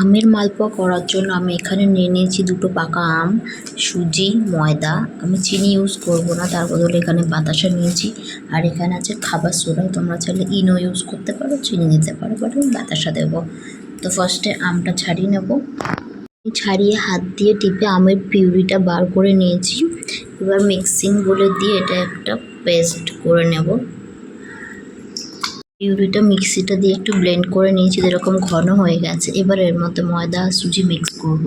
আমের মালপোয়া করার জন্য আমি এখানে নিয়ে নিয়েছি দুটো পাকা আম, সুজি, ময়দা। আমি চিনি ইউজ করব না, তার বদলে এখানে বাতাসা নিয়েছি। আর এখানে আছে খাবার সোডা, তোমরা চাইলে ইনো ইউজ করতে পারো, চিনি দিতে পারো বাট আমি বাতাসা দেবো। তো ফার্স্টে আমটা ছাড়িয়ে নেব। ছাড়িয়ে হাত দিয়ে টিপে আমের পিউরিটা বার করে নিয়েছি। এবার মিক্সিং বলে দিয়ে এটা একটা পেস্ট করে নেব। পিউরিটা মিক্সিটা দিয়ে একটু ব্লেন্ড করে নিয়েছি, যেরকম ঘন হয়ে গেছে। এবার এর মধ্যে ময়দা আর সুজি মিক্স করব।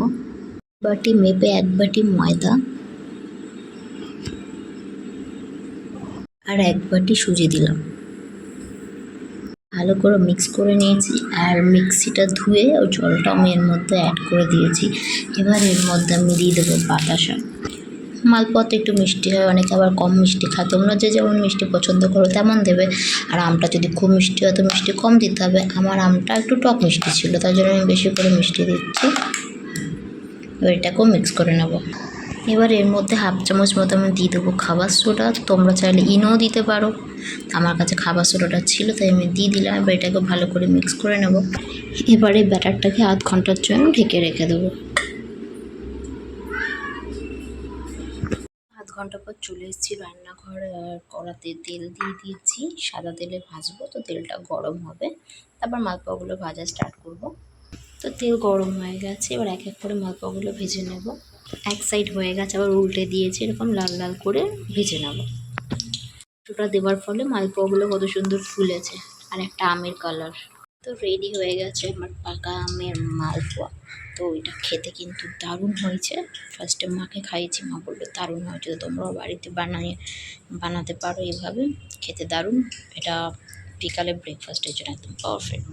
বাটি মেপে এক বাটি ময়দা আর এক বাটি সুজি দিলাম। ভালো করে মিক্স করে নিয়েছি আর মিক্সিটা ধুয়ে ওই জলটা আমি এর মধ্যে অ্যাড করে দিয়েছি। এবার এর মধ্যে আমি দিয়ে দেবো বাতাসা মালপোয়াতে একটু মিষ্টি হয়, অনেকে আবার কম মিষ্টি খায়। তোমরা যে যেমন মিষ্টি পছন্দ করো তেমন দেবে। আর আমটা যদি খুব মিষ্টি হয় তো মিষ্টি কম দিতে হবে। আমার আমটা একটু টক মিষ্টি ছিল তাই জন্য আমি বেশি করে মিষ্টি দিচ্ছি। এবার এটাকেও মিক্স করে নেব। এবার এর মধ্যে হাফ চামচ মতো আমি দিয়ে দেবো খাবার সোডা। তোমরা চাইলে ইনোও দিতে পারো। আমার কাছে খাবার সোডাটা ছিল, তাই আমি দিয়ে দিলাম। এবার এটাকে ভালো করে মিক্স করে নেব। এবারে ব্যাটারটাকে আধ ঘণ্টার জন্য ঢেকে রেখে দেবো। ঘণ্টা পর চলে এসেছি রান্নাঘর কড়াতে তেল দিয়ে দিয়েছি, সাদা তেলে ভাজবো, তো তেলটা গরম হবে। তারপর মালপাগুলো ভাজা স্টার্ট করব। তো তেল গরম হয়ে গেছে, এবার এক এক করে মালপাগুলো ভেজে নেব। এক সাইড হয়ে গেছে, আবার উল্টে দিয়েছি, এরকম লাল লাল করে ভেজে নেব। ওটা দেওয়ার ফলে মালপোয়াগুলো কত সুন্দর ফুলেছে, আর একটা আমের কালার তো রেডি হয়ে গেছে আমার পাকা আমের মালপোয়া। তো এটা খেতে কিন্তু দারুণ হয়েছে। ফার্স্টে মাকে খাইয়েছি, মা বলল, দারুণ হয়েছে তো তোমরাও বাড়িতে বানাই, বানাতে পারো এভাবে। খেতে দারুণ। এটা বিকালে ব্রেকফাস্টের জন্য একদম পারফেক্ট